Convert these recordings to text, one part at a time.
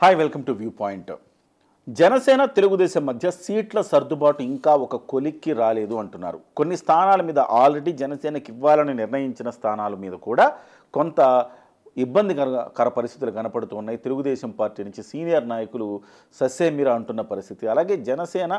Hi welcome to view point Janasena Telugu Desam మధ్య సీట్ల సర్దుబాటు ఇంకా ఒక కొలిక్కి రాలేదు అంటున్నారు. కొన్ని స్థానాల మీద ఆల్రెడీ జనసేనకి ఇవ్వాలని నిర్ణయించిన స్థానాల మీద కూడా కొంత ఇబ్బందికర పరిస్థితులు కనపడుతున్నాయి తెలుగుదేశం పార్టీ నుంచి సీనియర్ నాయకులు సస్సేమిరా అంటున్న పరిస్థితి. అలాగే జనసేన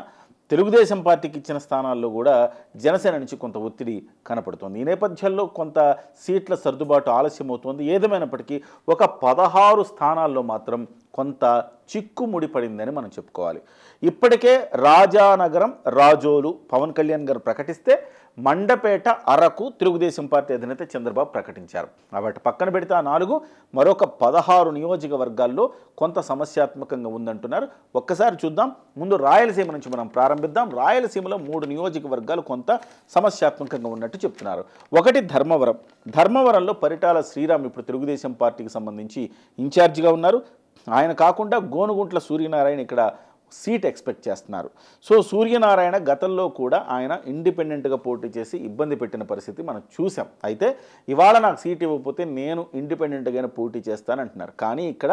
తెలుగుదేశం పార్టీకి ఇచ్చిన స్థానాల్లో కూడా జనసేన నుంచి కొంత ఒత్తిడి కనపడుతోంది. ఈ నేపథ్యంలో కొంత సీట్ల సర్దుబాటు ఆలస్యమవుతోంది. ఏదేమైనప్పటికీ ఒక పదహారు స్థానాల్లో మాత్రం కొంత చిక్కుముడి పడిందని మనం చెప్పుకోవాలి. ఇప్పటికే రాజానగరం రాజోలు పవన్ కళ్యాణ్ గారు ప్రకటిస్తే మండపేట అరకు తెలుగుదేశం పార్టీ అధినేత చంద్రబాబు ప్రకటించారు. వాటి పక్కన పెడితే ఆ నాలుగు మరొక పదహారు నియోజకవర్గాల్లో కొంత సమస్యాత్మకంగా ఉందంటున్నారు. ఒక్కసారి చూద్దాం. ముందు రాయలసీమ నుంచి మనం ప్రారంభిద్దాం. రాయలసీమలో మూడు నియోజకవర్గాలు కొంత సమస్యాత్మకంగా ఉన్నట్టు చెప్తున్నారు. ఒకటి ధర్మవరం. ధర్మవరంలో పరిటాల శ్రీరామ్ ఇప్పుడు తెలుగుదేశం పార్టీకి సంబంధించి ఇన్ఛార్జిగా ఉన్నారు. ఆయన కాకుండా గోనుగుంట్ల సూర్యనారాయణ ఇక్కడ సీట్ ఎక్స్పెక్ట్ చేస్తున్నారు. సో సూర్యనారాయణ గతంలో కూడా ఆయన ఇండిపెండెంట్గా పోటీ చేసి ఇబ్బంది పెట్టిన పరిస్థితి మనం చూసాం. అయితే ఇవాళ నాకు సీట్ ఇవ్వకపోతే నేను ఇండిపెండెంట్గానే పోటీ చేస్తానంటున్నారు కానీ ఇక్కడ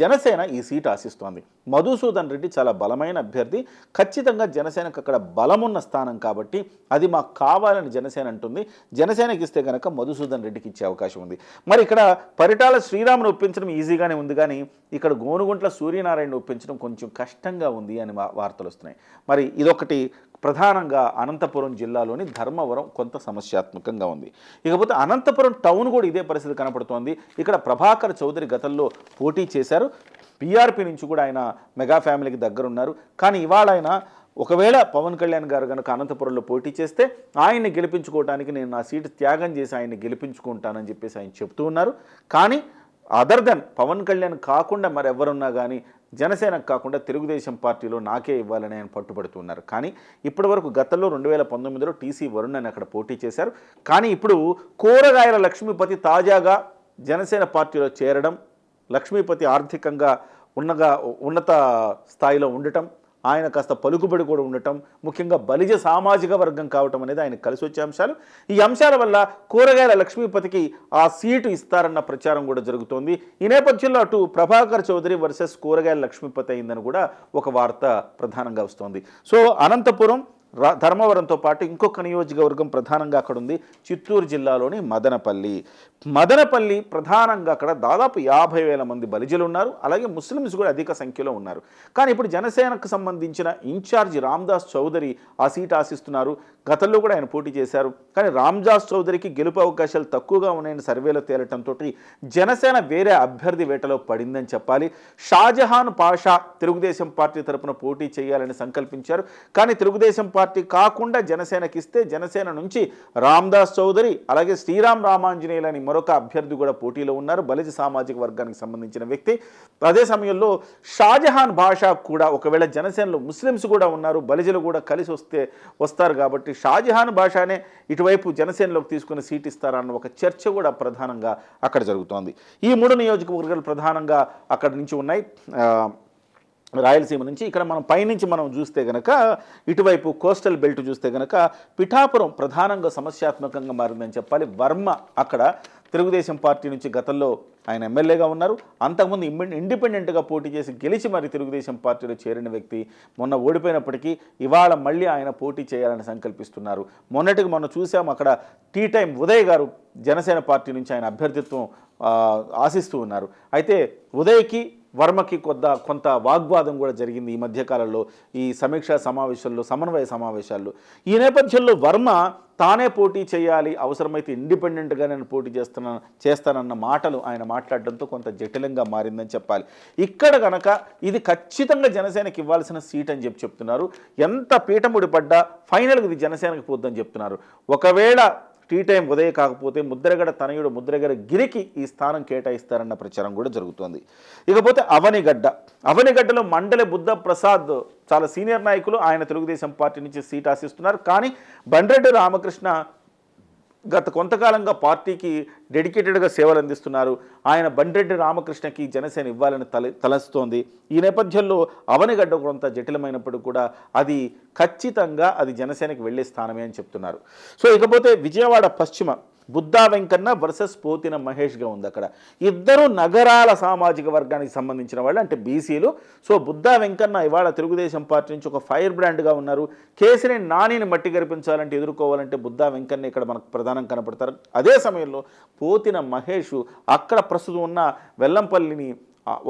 జనసేన ఈ సీట్ ఆశిస్తోంది. మధుసూదన్ రెడ్డి చాలా బలమైన అభ్యర్థి. ఖచ్చితంగా జనసేనకు అక్కడ బలమున్న స్థానం కాబట్టి అది మాకు కావాలని జనసేన అంటుంది. జనసేనకి ఇస్తే కనుక మధుసూదన్ రెడ్డికి ఇచ్చే అవకాశం ఉంది. మరి ఇక్కడ పరిటాల శ్రీరామును ఒప్పించడం ఈజీగానే ఉంది. కానీ ఇక్కడ గోనుగుంట్ల సూర్యనారాయణ ఒప్పించడం కొంచెం కష్టంగా ఉంది అని వార్తలు వస్తున్నాయి. మరి ఇదొకటి ప్రధానంగా అనంతపురం జిల్లాలోని ధర్మవరం కొంత సమస్యాత్మకంగా ఉంది. ఇకపోతే అనంతపురం టౌన్ కూడా ఇదే పరిస్థితి కనపడుతోంది. ఇక్కడ ప్రభాకర్ చౌదరి గతంలో పోటీ చేశారు. పీఆర్పీ నుంచి కూడా ఆయన మెగా ఫ్యామిలీకి దగ్గరున్నారు. కానీ ఇవాళ ఆయన ఒకవేళ పవన్ కళ్యాణ్ గారు కనుక అనంతపురంలో పోటీ చేస్తే ఆయన్ని గెలిపించుకోవడానికి నేను నా సీటు త్యాగం చేసి ఆయన్ని గెలిపించుకుంటానని చెప్పేసి ఆయన చెప్తూ ఉన్నారు. కానీ అదర్ దెన్ పవన్ కళ్యాణ్ కాకుండా మరెవరున్నా కానీ జనసేనకు కాకుండా తెలుగుదేశం పార్టీలో నాకే ఇవ్వాలని ఆయన పట్టుబడుతున్నారు కానీ ఇప్పటివరకు గతంలో రెండు వేల పంతొమ్మిదిలో టీసీ వరుణ్ అని అక్కడ పోటీ చేశారు. కానీ ఇప్పుడు కూరగాయల లక్ష్మీపతి తాజాగా జనసేన పార్టీలో చేరడం లక్ష్మీపతి ఆర్థికంగా ఉన్నగా ఉన్నత స్థాయిలో ఉండటం ఆయన కాస్త పలుకుబడి కూడా ఉండటం ముఖ్యంగా బలిజ సామాజిక వర్గం కావటం అనేది ఆయన కలిసి వచ్చే అంశాలు. ఈ అంశాల వల్ల కూరగాయల లక్ష్మీపతికి ఆ సీటు ఇస్తారన్న ప్రచారం కూడా జరుగుతోంది. ఈ నేపథ్యంలో అటు ప్రభాకర్ చౌదరి వర్సెస్ కూరగాయల లక్ష్మీపతి అయిందని కూడా ఒక వార్త ప్రధానంగా వస్తోంది. సో అనంతపురం ధర్మవరంతో పాటు ఇంకొక నియోజకవర్గం ప్రధానంగా అక్కడ ఉంది చిత్తూరు జిల్లాలోని మదనపల్లి. మదనపల్లి ప్రధానంగా అక్కడ దాదాపు యాభై వేల మంది బలిజలు ఉన్నారు అలాగే ముస్లిమ్స్ కూడా అధిక సంఖ్యలో ఉన్నారు. కానీ ఇప్పుడు జనసేనకు సంబంధించిన ఇన్ఛార్జి రామ్దాస్ చౌదరి ఆ సీట్ ఆశిస్తున్నారు. గతంలో కూడా ఆయన పోటీ చేశారు. కానీ రామ్దాస్ చౌదరికి గెలుపు అవకాశాలు తక్కువగా ఉన్నాయని సర్వేలో తేలటంతో జనసేన వేరే అభ్యర్థి వేటలో పడిందని చెప్పాలి. షాజహాన్ పాషా తెలుగుదేశం పార్టీ తరపున పోటీ చేయాలని సంకల్పించారు. కానీ తెలుగుదేశం పార్టీ కాకుండా జనసేనకి ఇస్తే జనసేన నుంచి రామ్దాస్ చౌదరి అలాగే శ్రీరామ్ రామాంజనేయులు అని మరొక అభ్యర్థి కూడా పోటీలో ఉన్నారు. బలిజ సామాజిక వర్గానికి సంబంధించిన వ్యక్తి. అదే సమయంలో షాజహాన్ భాషా కూడా ఒకవేళ జనసేనలో ముస్లిమ్స్ కూడా ఉన్నారు బలిజలు కూడా కలిసి వస్తే వస్తారు కాబట్టి షాజహాన్ భాషానే ఇటువైపు జనసేనలోకి తీసుకుని సీట్ ఇస్తారన్న ఒక చర్చ కూడా ప్రధానంగా అక్కడ జరుగుతోంది. ఈ మూడు నియోజకవర్గాలు ప్రధానంగా అక్కడ నుంచి ఉన్నాయి. రాయలసీమ నుంచి ఇక్కడ మనం పైనుంచి మనం చూస్తే గనక ఇటువైపు కోస్టల్ బెల్ట్ చూస్తే గనక పిఠాపురం ప్రధానంగా సమస్యాత్మకంగా మారిందని చెప్పాలి. వర్మ అక్కడ తెలుగుదేశం పార్టీ నుంచి గతంలో ఆయన ఎమ్మెల్యేగా ఉన్నారు. అంతకుముందు ఇమ్మ- ఇండిపెండెంట్గా పోటీ చేసి గెలిచి మరి తెలుగుదేశం పార్టీలో చేరిన వ్యక్తి మొన్న ఓడిపోయినప్పటికీ ఇవాళ మళ్ళీ ఆయన పోటీ చేయాలని సంకల్పిస్తున్నారు. మొన్నటికి మొన్న చూసాం అక్కడ టీ టైం ఉదయ్ గారు జనసేన పార్టీ నుంచి ఆయన అభ్యర్థిత్వం ఆశిస్తూ ఉన్నారు. అయితే ఉదయ్కి వర్మకి కొంత కొంత వాగ్వాదం కూడా జరిగింది ఈ మధ్యకాలంలో ఈ సమీక్షా సమావేశాల్లో సమన్వయ సమావేశాల్లో. ఈ నేపథ్యంలో వర్మ తానే పోటీ చేయాలి అవసరమైతే ఇండిపెండెంట్గా నేను పోటీ చేస్తున్నా చేస్తానన్న మాటలు ఆయన మాట్లాడడంతో కొంత జటిలంగా మారిందని చెప్పాలి. ఇక్కడ కనుక ఇది ఖచ్చితంగా జనసేనకి ఇవ్వాల్సిన సీట్ అని చెప్పి చెప్తున్నారు. ఎంత పీఠముడి పడ్డా ఫైనల్గా ఇది జనసేనకి పోద్దని చెప్తున్నారు. ఒకవేళ టీ టైం ఉదయం కాకపోతే ముద్రగడ తనయుడు ముద్రగడ గిరికి ఈ స్థానం కేటాయిస్తారన్న ప్రచారం కూడా జరుగుతోంది. ఇకపోతే అవనిగడ్డ. అవనిగడ్డలో మండలి బుద్ధ ప్రసాద్ చాలా సీనియర్ నాయకులు ఆయన తెలుగుదేశం పార్టీ నుంచి సీట్ ఆశిస్తున్నారు. కానీ బండ్రెడ్డి రామకృష్ణ గత కొంతకాలంగా పార్టీకి డెడికేటెడ్గా సేవలు అందిస్తున్నారు. ఆయన బండ్రెడ్డి రామకృష్ణకి జనసేన ఇవ్వాలని తల తలస్తోంది. ఈ నేపథ్యంలో అవనిగడ్డ కొంత జటిలమైనప్పుడు కూడా అది ఖచ్చితంగా అది జనసేనకి వెళ్ళే స్థానమే అని చెప్తున్నారు. సో ఇకపోతే విజయవాడ పశ్చిమ బుద్ధా వెంకన్న వర్సెస్ పోతిన మహేష్గా ఉంది అక్కడ. ఇద్దరు నగరాల సామాజిక వర్గానికి సంబంధించిన వాళ్ళు అంటే బీసీలు. సో బుద్ధా వెంకన్న ఇవాళ తెలుగుదేశం పార్టీ నుంచి ఒక ఫైర్ బ్రాండ్గా ఉన్నారు. కేసీని నానిని మట్టి గరిపించాలంటే ఎదుర్కోవాలంటే బుద్ధా వెంకన్న ఇక్కడ మనకు ప్రధానం కనపడతారు. అదే సమయంలో పోతిన మహేష్ అక్కడ ప్రస్తుతం ఉన్న వెల్లంపల్లిని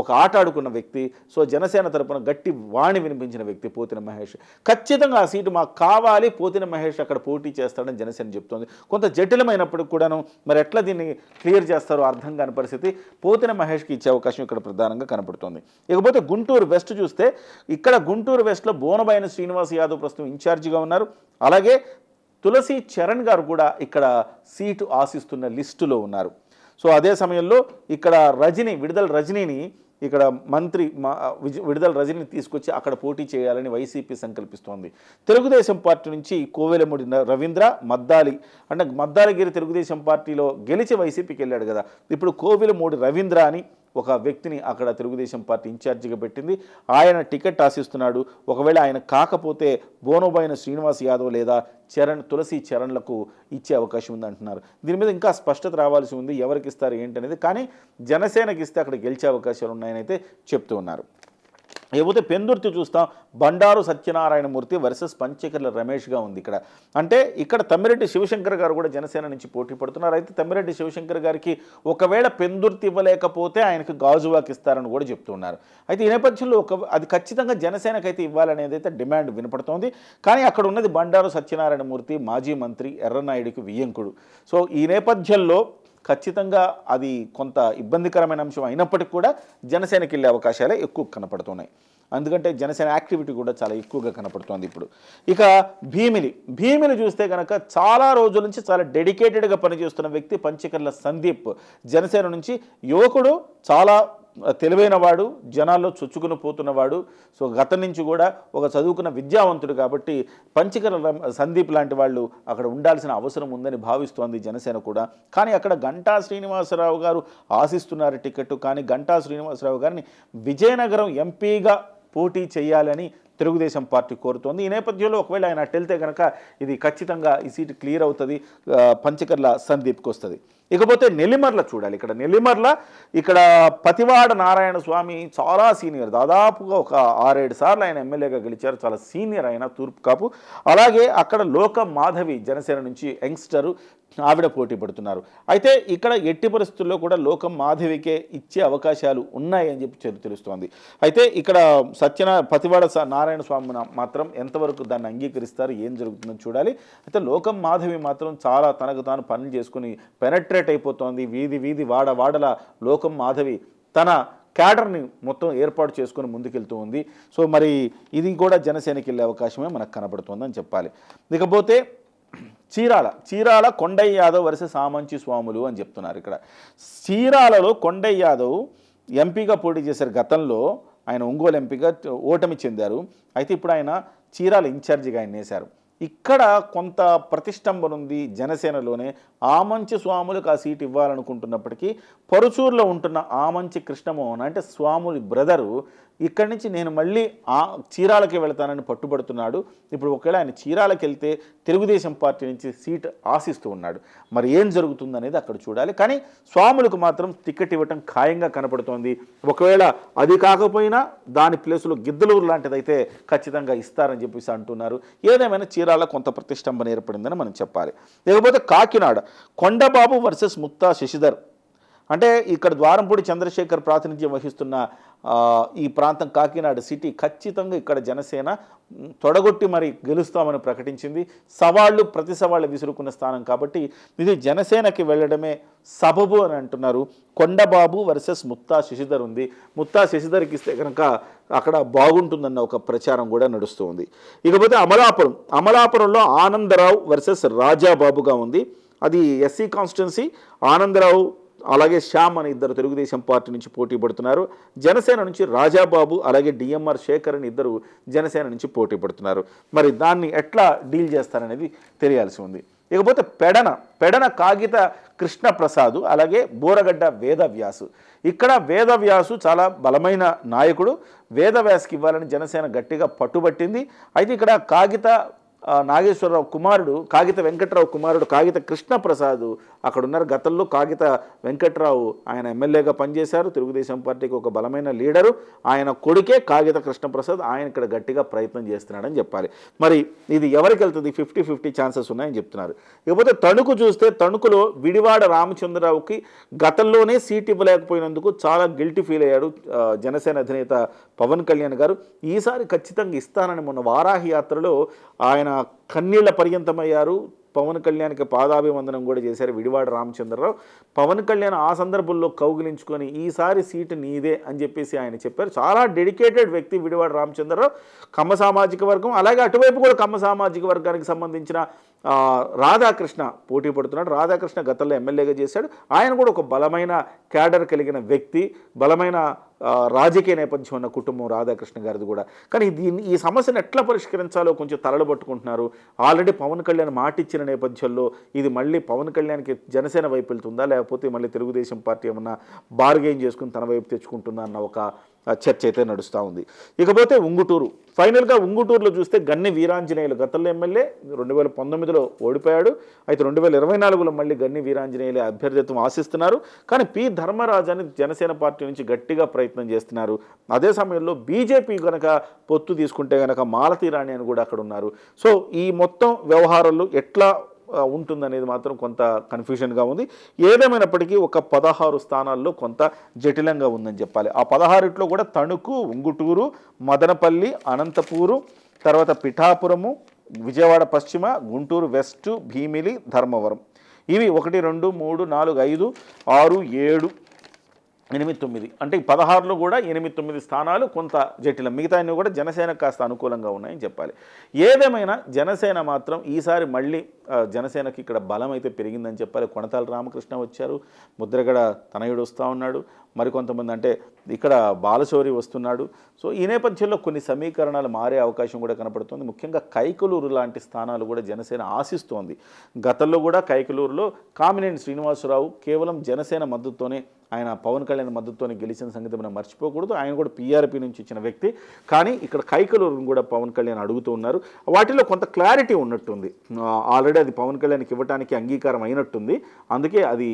ఒక ఆట ఆడుకున్న వ్యక్తి సో జనసేన తరపున గట్టి వాణి వినిపించిన వ్యక్తి పోతిన మహేష్. ఖచ్చితంగా ఆ సీటు మాకు కావాలి పోతిన మహేష్ అక్కడ పోటీ చేస్తాడని జనసేన చెప్తోంది. కొంత జటిలమైనప్పటికి కూడాను మరి ఎట్లా దీన్ని క్లియర్ చేస్తారో అర్థం కాని పరిస్థితి పోతిన మహేష్కి ఇచ్చే అవకాశం ఇక్కడ ప్రధానంగా కనపడుతోంది. ఇకపోతే గుంటూరు వెస్ట్ చూస్తే ఇక్కడ గుంటూరు వెస్ట్లో బోనబైన శ్రీనివాస్ యాదవ్ ప్రస్తుతం ఇన్ఛార్జిగా ఉన్నారు. అలాగే తులసి చరణ్ గారు కూడా ఇక్కడ సీటు ఆశిస్తున్న లిస్టులో ఉన్నారు. సో అదే సమయంలో ఇక్కడ రజని విడుదల రజనీని ఇక్కడ మంత్రి మా విడుదల రజనీని తీసుకొచ్చి అక్కడ పోటీ చేయాలని వైసీపీ సంకల్పిస్తోంది. తెలుగుదేశం పార్టీ నుంచి కోవెలముడి రవీంద్ర మద్దాలి అంటే మద్దాలిగిరి తెలుగుదేశం పార్టీలో గెలిచి వైసీపీకి వెళ్ళాడు కదా. ఇప్పుడు కోవెలమూడి రవీంద్ర అని ఒక వ్యక్తిని అక్కడ తెలుగుదేశం పార్టీ ఇన్ఛార్జిగా పెట్టింది. ఆయన టికెట్ ఆశిస్తున్నాడు. ఒకవేళ ఆయన కాకపోతే బోనోబైన శ్రీనివాస్ యాదవ్ లేదా చరణ్ తులసి చరణ్లకు ఇచ్చే అవకాశం ఉంది అంటున్నారు దీని మీద ఇంకా స్పష్టత రావాల్సి ఉంది. ఎవరికి ఇస్తారు ఏంటనేది. కానీ జనసేనకి ఇస్తే అక్కడ గెలిచే అవకాశాలు ఉన్నాయని అయితే చెప్తూ ఉన్నారు. లేకపోతే పెందుర్తి చూస్తాం. బండారు సత్యనారాయణమూర్తి వర్సెస్ పంచకర్ల రమేష్గా ఉంది ఇక్కడ. అంటే ఇక్కడ తమ్మిరెడ్డి శివశంకర్ గారు కూడా జనసేన నుంచి పోటీ పడుతున్నారు. అయితే తమ్మిరెడ్డి శివశంకర్ గారికి ఒకవేళ పెందుర్తి ఇవ్వలేకపోతే ఆయనకు గాజువాకి ఇస్తారని కూడా చెప్తున్నారు. అయితే ఈ నేపథ్యంలో ఒక అది ఖచ్చితంగా జనసేనకైతే ఇవ్వాలనేది అయితే డిమాండ్ వినపడుతోంది. కానీ అక్కడ ఉన్నది బండారు సత్యనారాయణమూర్తి మాజీ మంత్రి ఎర్రనాయుడికి వియ్యంకుడు. సో ఈ నేపథ్యంలో ఖచ్చితంగా అది కొంత ఇబ్బందికరమైన అంశం అయినప్పటికీ కూడా జనసేనకి వెళ్ళే అవకాశాలే ఎక్కువ కనపడుతున్నాయి. ఎందుకంటే జనసేన యాక్టివిటీ కూడా చాలా ఎక్కువగా కనపడుతోంది ఇప్పుడు. ఇక భీమిని భీమిని చూస్తే కనుక చాలా రోజుల నుంచి చాలా డెడికేటెడ్గా పనిచేస్తున్న వ్యక్తి పంచకర్ల సందీప్. జనసేన నుంచి యువకుడు చాలా తెలివైన వాడు జనాల్లో చొచ్చుకుని పోతున్నవాడు సో గతం నుంచి కూడా ఒక చదువుకున్న విద్యావంతుడు కాబట్టి పంచకర రం- సందీప్ లాంటి వాళ్ళు అక్కడ ఉండాల్సిన అవసరం ఉందని భావిస్తోంది జనసేన కూడా. కానీ అక్కడ గంటా శ్రీనివాసరావు గారు ఆశిస్తున్నారు టికెట్ కానీ గంటా శ్రీనివాసరావు గారిని విజయనగరం ఎంపీగా పోటీ చేయాలని తెలుగుదేశం పార్టీ కోరుతోంది. ఈ నేపథ్యంలో ఒకవేళ ఆయన వెళ్తే కనుక ఇది ఖచ్చితంగా ఈ సీటు క్లియర్ అవుతుంది. పంచకర్ల సందీప్కి వస్తుంది. ఇకపోతే నెల్లిమర్ల చూడాలి. ఇక్కడ నెల్లిమర్ల ఇక్కడ పతివాడ నారాయణ స్వామి చాలా సీనియర్. దాదాపుగా ఒక ఆరేడు సార్లు ఆయన ఎమ్మెల్యేగా గెలిచారు. చాలా సీనియర్ ఆయన తూర్పు కాపు. అలాగే అక్కడ లోక మాధవి జనసేన నుంచి యంగ్స్టరు ఆవిడ పోటీ పడుతున్నారు. అయితే ఇక్కడ ఎట్టి పరిస్థితుల్లో కూడా లోకం మాధవికే ఇచ్చే అవకాశాలు ఉన్నాయని చెప్పి తెలుస్తోంది. అయితే ఇక్కడ సత్యనా పతివాడ స- నారాయణ స్వామి మాత్రం ఎంతవరకు దాన్ని అంగీకరిస్తారు ఏం జరుగుతుందో చూడాలి. అయితే లోకం మాధవి మాత్రం చాలా తనకు తాను పనులు చేసుకుని పెనట్రేట్ అయిపోతోంది. వీధి వీధి వాడ వాడల లోకం మాధవి తన క్యాడర్ని మొత్తం ఏర్పాటు చేసుకుని ముందుకెళ్తూ ఉంది. సో మరి ఇది కూడా జనసేనకి వెళ్ళే అవకాశమే మనకు కనబడుతోందని చెప్పాలి. ఇకపోతే చీరాల చీరాల కొండయ్య యాదవ్ వరుస సామంచి స్వాములు అని చెప్తున్నారు ఇక్కడ. చీరాలలో కొండయ్య యాదవ్ ఎంపీగా పోటీ చేశారు గతంలో. ఆయన ఒంగోలు ఎంపీగా ఓటమి చెందారు. అయితే ఇప్పుడు ఆయన చీరాల ఇన్ఛార్జిగా ఆయన వేశారు. ఇక్కడ కొంత ప్రతిష్టంభన ఉంది జనసేనలోనే ఆమంచి స్వాములకు ఆ సీట్ ఇవ్వాలనుకుంటున్నప్పటికీ పరుచూరులో ఉంటున్న ఆమంచి కృష్ణమోహన్ అంటే స్వాములు బ్రదరు ఇక్కడి నుంచి నేను మళ్ళీ ఆ చీరాలకే వెళ్తానని పట్టుబడుతున్నాడు. ఇప్పుడు ఒకవేళ ఆయన చీరాలకు వెళ్తే తెలుగుదేశం పార్టీ నుంచి సీట్ ఆశిస్తూ ఉన్నాడు. మరి ఏం జరుగుతుందనేది అక్కడ చూడాలి. కానీ స్వాములకు మాత్రం టికెట్ ఇవ్వటం ఖాయంగా కనపడుతోంది. ఒకవేళ అది కాకపోయినా దాని ప్లేసులో గిద్దలూరు లాంటిదైతే ఖచ్చితంగా ఇస్తారని చెప్పేసి అంటున్నారు. ఏదేమైనా చీరాల కొంత ప్రతిష్టంభన ఏర్పడిందని మనం చెప్పాలి. లేకపోతే కాకినాడ కొండబాబు వర్సెస్ ముక్తా శశిధర్ అంటే ఇక్కడ ద్వారంపూడి చంద్రశేఖర్ ప్రాతినిధ్యం వహిస్తున్న ఈ ప్రాంతం కాకినాడ సిటీ ఖచ్చితంగా ఇక్కడ జనసేన తొడగొట్టి మరి గెలుస్తామని ప్రకటించింది. సవాళ్ళు ప్రతి సవాళ్ళు విసురుకున్న స్థానం కాబట్టి ఇది జనసేనకి వెళ్ళడమే సబబు అని అంటున్నారు. కొండబాబు వర్సెస్ ముత్తా శశిధర్ ఉంది. ముత్తా శశిధర్కి ఇస్తే కనుక అక్కడ బాగుంటుందన్న ఒక ప్రచారం కూడా నడుస్తూ ఉంది. ఇకపోతే అమలాపురం అమలాపురంలో ఆనందరావు వర్సెస్ రాజాబాబుగా ఉంది. అది ఎస్సీ కాన్స్టిట్యున్సీ ఆనందరావు అలాగే శ్యామ్ అని ఇద్దరు తెలుగుదేశం పార్టీ నుంచి పోటీ పడుతున్నారు. జనసేన నుంచి రాజాబాబు అలాగే డిఎంఆర్ శేఖర్ అని ఇద్దరు జనసేన నుంచి పోటీ పడుతున్నారు. మరి దాన్ని ఎట్లా డీల్ చేస్తారనేది తెలియాల్సి ఉంది. ఇకపోతే పెడన పెడన కాగిత కృష్ణప్రసాద్ అలాగే బోరగడ్డ వేదవ్యాసు ఇక్కడ వేదవ్యాసు చాలా బలమైన నాయకుడు. వేదవ్యాస్కి ఇవ్వాలని జనసేన గట్టిగా పట్టుబట్టింది. అయితే ఇక్కడ కాగిత నాగేశ్వరరావు కుమారుడు కాగిత వెంకట్రావు కుమారుడు కాగిత కృష్ణప్రసాద్ అక్కడ ఉన్నారు గతంలో కాగిత వెంకట్రావు ఆయన ఎమ్మెల్యేగా పనిచేశారు. తెలుగుదేశం పార్టీకి ఒక బలమైన లీడరు. ఆయన కొడుకే కాగిత కృష్ణప్రసాద్. ఆయన ఇక్కడ గట్టిగా ప్రయత్నం చేస్తున్నాడని చెప్పాలి. మరి ఇది ఎవరికి వెళ్తుంది? ఫిఫ్టీ ఫిఫ్టీ ఛాన్సెస్ ఉన్నాయని చెప్తున్నారు. ఇకపోతే తణుకు చూస్తే తణుకులో విడివాడ రామచంద్రరావుకి గతంలోనే సీట్ ఇవ్వలేకపోయినందుకు చాలా గిల్టీ ఫీల్ అయ్యాడు జనసేన అధినేత పవన్ కళ్యాణ్ గారు. ఈసారి ఖచ్చితంగా ఇస్తానని మొన్న వారాహి యాత్రలో ఆయన కన్నీళ్ళ పర్యంతమయ్యారు. పవన్ కళ్యాణ్కి పాదాభివందనం కూడా చేశారు విడివాడ రామచంద్రరావు. పవన్ కళ్యాణ్ ఆ సందర్భంలో కౌగిలించుకొని ఈసారి సీటు నీదే అని చెప్పేసి ఆయన చెప్పారు. చాలా డెడికేటెడ్ వ్యక్తి విడివాడ రామచంద్రరావు. కమ్మ సామాజిక వర్గం అలాగే అటువైపు కూడా కమ్మ సామాజిక వర్గానికి సంబంధించిన రాధాకృష్ణ పోటీ పడుతున్నాడు. రాధాకృష్ణ గతంలో ఎమ్మెల్యేగా చేశాడు. ఆయన కూడా ఒక బలమైన క్యాడర్ కలిగిన వ్యక్తి బలమైన రాజకీయ నేపథ్యం ఉన్న కుటుంబం రాధాకృష్ణ గారిది కూడా. కానీ దీన్ని ఈ సమస్యను ఎట్లా పరిష్కరించాలో కొంచెం తలలు పట్టుకుంటున్నారు. ఆల్రెడీ పవన్ కళ్యాణ్ మాట ఇచ్చిన నేపథ్యంలో ఇది మళ్ళీ పవన్ కళ్యాణ్కి జనసేన వైపు వెళ్తుందా? లేకపోతే మళ్ళీ తెలుగుదేశం పార్టీ ఏమన్నా బార్గెయిన్ చేసుకుని తన వైపు తెచ్చుకుంటుందా? అన్న ఒక చర్చ అయితే నడుస్తూ ఉంది. ఇకపోతే ఉంగుటూరు. ఫైనల్గా ఉంగుటూరులో చూస్తే గన్ని వీరాంజనేయులు గతంలో ఎమ్మెల్యే రెండు వేల పంతొమ్మిదిలో ఓడిపోయాడు. అయితే రెండు వేల ఇరవై నాలుగులో మళ్ళీ గన్ని వీరాంజనేయులు అభ్యర్థిత్వం ఆశిస్తున్నారు. కానీ పి ధర్మరాజు అని జనసేన పార్టీ నుంచి గట్టిగా ప్రయత్నం చేస్తున్నారు. అదే సమయంలో బీజేపీ కనుక పొత్తు తీసుకుంటే కనుక మాలతీ రాణి అని కూడా అక్కడ ఉన్నారు. సో ఈ మొత్తం వ్యవహారాలు ఎట్లా ఉంటుందనేది మాత్రం కొంత కన్ఫ్యూషన్గా ఉంది. ఏదేమైనప్పటికీ ఒక పదహారు స్థానాల్లో కొంత జటిలంగా ఉందని చెప్పాలి. ఆ పదహారిట్లో కూడా తణుకు ఉంగుటూరు మదనపల్లి అనంతపూరు తర్వాత పిఠాపురము విజయవాడ పశ్చిమ గుంటూరు వెస్ట్ భీమిలి ధర్మవరం. ఇవి ఒకటి రెండు మూడు నాలుగు ఐదు ఆరు ఏడు ఎనిమిది తొమ్మిది. అంటే పదహారులో కూడా ఎనిమిది తొమ్మిది స్థానాలు కొంత జటిలం. మిగతా అన్ని కూడా జనసేన కాస్త అనుకూలంగా ఉన్నాయని చెప్పాలి. ఏదేమైనా జనసేన మాత్రం ఈసారి మళ్ళీ జనసేనకి ఇక్కడ బలం అయితే పెరిగిందని చెప్పాలి. కొనతాల రామకృష్ణ వచ్చారు. ముద్రగడ తనయుడు వస్తూ ఉన్నాడు. మరికొంతమంది అంటే ఇక్కడ బాలశౌరి వస్తున్నాడు. సో ఈ నేపథ్యంలో కొన్ని సమీకరణాలు మారే అవకాశం కూడా కనపడుతుంది. ముఖ్యంగా కైకలూరు లాంటి స్థానాలు కూడా జనసేన ఆశిస్తోంది. గతంలో కూడా కైకలూరులో కామినేని శ్రీనివాసరావు కేవలం జనసేన మద్దతుతోనే ఆయన పవన్ కళ్యాణ్ మద్దతుతోనే గెలిచిన సంగతి మనం మర్చిపోకూడదు. ఆయన కూడా పీఆర్పీ నుంచి ఇచ్చిన వ్యక్తి. కానీ ఇక్కడ కైకలూరును కూడా పవన్ కళ్యాణ్ అడుగుతూ ఉన్నారు. వాటిలో కొంత క్లారిటీ ఉన్నట్టుంది. ఆల్రెడీ అది పవన్ కళ్యాణ్కి ఇవ్వడానికి అంగీకారం అయినట్టుంది. అందుకే అది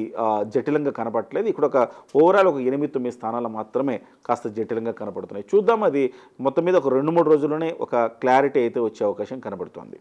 జటిలంగా కనపడట్లేదు. ఇక్కడ ఒక ఓవరాల్ ఒక ఎనిమిది తొమ్మిది స్థానాలు మాత్రమే కాస్త జటిలంగా కనపడుతున్నాయి. చూద్దాం అది మొత్తం మీద ఒక రెండు మూడు రోజుల్లోనే ఒక క్లారిటీ అయితే వచ్చే అవకాశం కనబడుతోంది.